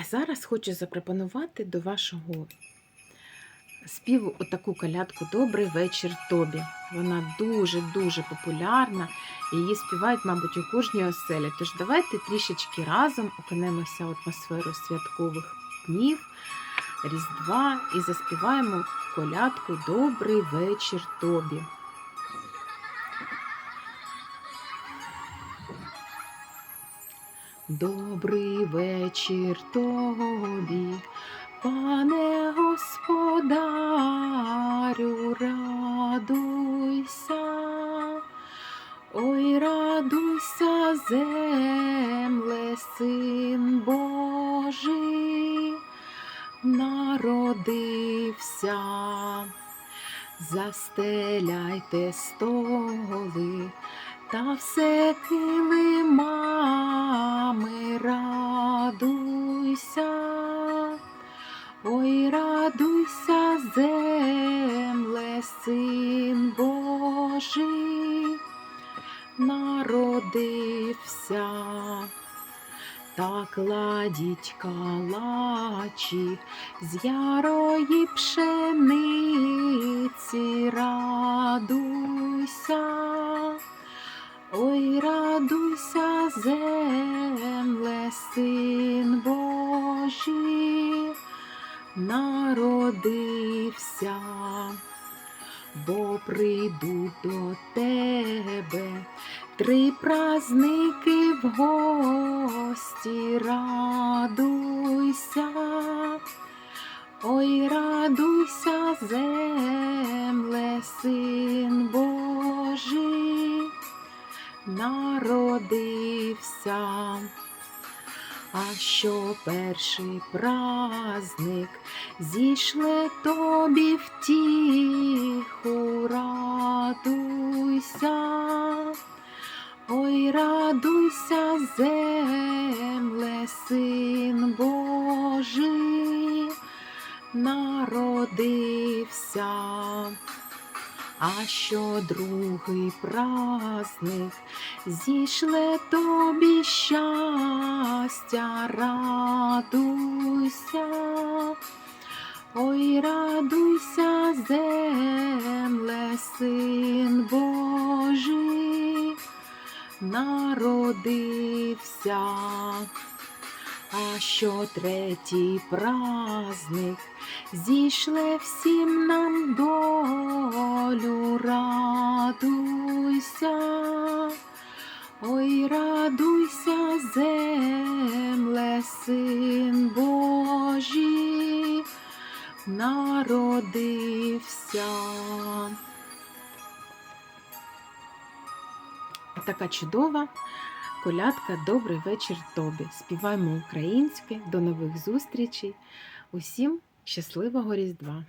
А зараз хочу запропонувати до вашого співу отаку колядку Добрий вечір тобі. Вона дуже-дуже популярна. Її співають, мабуть, у кожній оселі. Тож давайте трішечки разом окунемося в атмосферу святкових днів, Різдва і заспіваємо колядку Добрий вечір тобі. Добрий вечір тобі, пане господарю, радуйся, ой, радуйся, земле, син Божий, народився, застеляйте столи та все килимами ой, радуйся, земле, син Божий, народився, та кладіть калачі з ярої пшениці, радуйся. Ой, радуйся, земле, син народився, бо прийдуть до тебе. Три праздники в гості, радуйся, ой, радуйся, земле, син Божий народився, а що перший праздник зійшле тобі втіху, радуйся, ой, радуйся, земле, син Божий, народився. А що другий праздник зійшле тобі щастя, радуйся, ой, радуйся, земле, син Божий, народився. А що третій праздник? Зійшле всім нам долю, радуйся, ой, радуйся, земле, син Божий, народився. Така чудова колядка Добрий вечір тобі. Співаємо українське. До нових зустрічей. Усім щасливого Різдва!